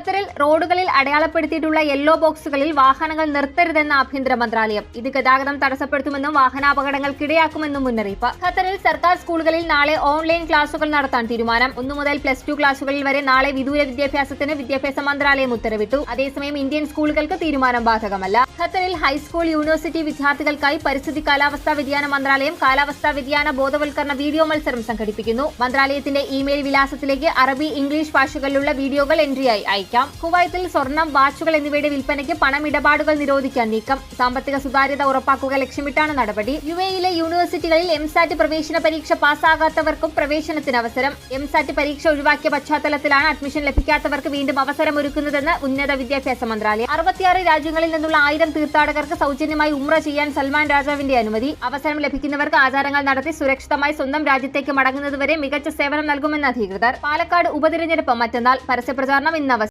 ഖത്തറിൽ റോഡുകളിൽ അടയാളപ്പെടുത്തിയിട്ടുള്ള യെല്ലോ ബോക്സുകളിൽ വാഹനങ്ങൾ നിർത്തരുതെന്ന് ആഭ്യന്തര മന്ത്രാലയം. ഇത് ഗതാഗതം തടസ്സപ്പെടുത്തുമെന്നും വാഹനാപകടങ്ങൾക്കിടയാക്കുമെന്നും മുന്നറിയിപ്പ്. ഖത്തറിൽ സർക്കാർ സ്കൂളുകളിൽ നാളെ ഓൺലൈൻ ക്ലാസുകൾ നടത്താൻ തീരുമാനം. ഒന്നു മുതൽ പ്ലസ് ടു ക്ലാസുകളിൽ വരെ നാളെ വിദൂര വിദ്യാഭ്യാസത്തിന് വിദ്യാഭ്യാസ മന്ത്രാലയം ഉത്തരവിട്ടു. അതേസമയം ഇന്ത്യൻ സ്കൂളുകൾക്ക് തീരുമാനം ബാധകമല്ല. ഖത്തറിൽ ഹൈസ്കൂൾ യൂണിവേഴ്സിറ്റി വിദ്യാർത്ഥികൾക്കായി പരിസ്ഥിതി കാലാവസ്ഥാ വ്യതിയാന മന്ത്രാലയം കാലാവസ്ഥാ വ്യതിയാന ബോധവൽക്കരണ വീഡിയോ മത്സരം സംഘടിപ്പിക്കുന്നു. മന്ത്രാലയത്തിന്റെ ഇമെയിൽ വിലാസത്തിലേക്ക് അറബി ഇംഗ്ലീഷ് ഭാഷകളിലുള്ള വീഡിയോകൾ എൻട്രിയായി അയക്കാം. കുവൈത്തിൽ സ്വർണം വാച്ചുകൾ എന്നിവയുടെ വിൽപ്പനയ്ക്ക് പണമിടപാടുകൾ നിരോധിക്കാൻ നീക്കം. സാമ്പത്തിക സുതാര്യത ഉറപ്പാക്കുക ലക്ഷ്യമിട്ടാണ് നടപടി. യു എയിലെ യൂണിവേഴ്സിറ്റികളിൽ എംസാറ്റ് പ്രവേശന പരീക്ഷ പാസ്സാകാത്തവർക്കും പ്രവേശനത്തിന് അവസരം. എംസാറ്റ് പരീക്ഷ ഒഴിവാക്കിയ പശ്ചാത്തലത്തിലാണ് അഡ്മിഷൻ ലഭിക്കാത്തവർക്ക് വീണ്ടും അവസരമൊരുക്കുന്നതെന്ന് ഉന്നത വിദ്യാഭ്യാസ മന്ത്രാലയം. അറുപത്തിയാറ് രാജ്യങ്ങളിൽ നിന്നുള്ള ആയിരം തീർത്ഥാടകർക്ക് സൗജന്യമായി ഉമ്ര ചെയ്യാൻ സൽമാൻ രാജാവിന്റെ അനുമതി. അവസരം ലഭിക്കുന്നവർക്ക് ആചാരങ്ങൾ നടത്തി സുരക്ഷിതമായി സ്വന്തം രാജ്യത്തേക്ക് മടങ്ങുന്നതുവരെ മികച്ച സേവനം നൽകുമെന്ന് അധികൃതർ. പാലക്കാട് ഉപതിരഞ്ഞെടുപ്പ് മറ്റന്നാൾ പരസ്യപ്രചാരണം ഇന്ന്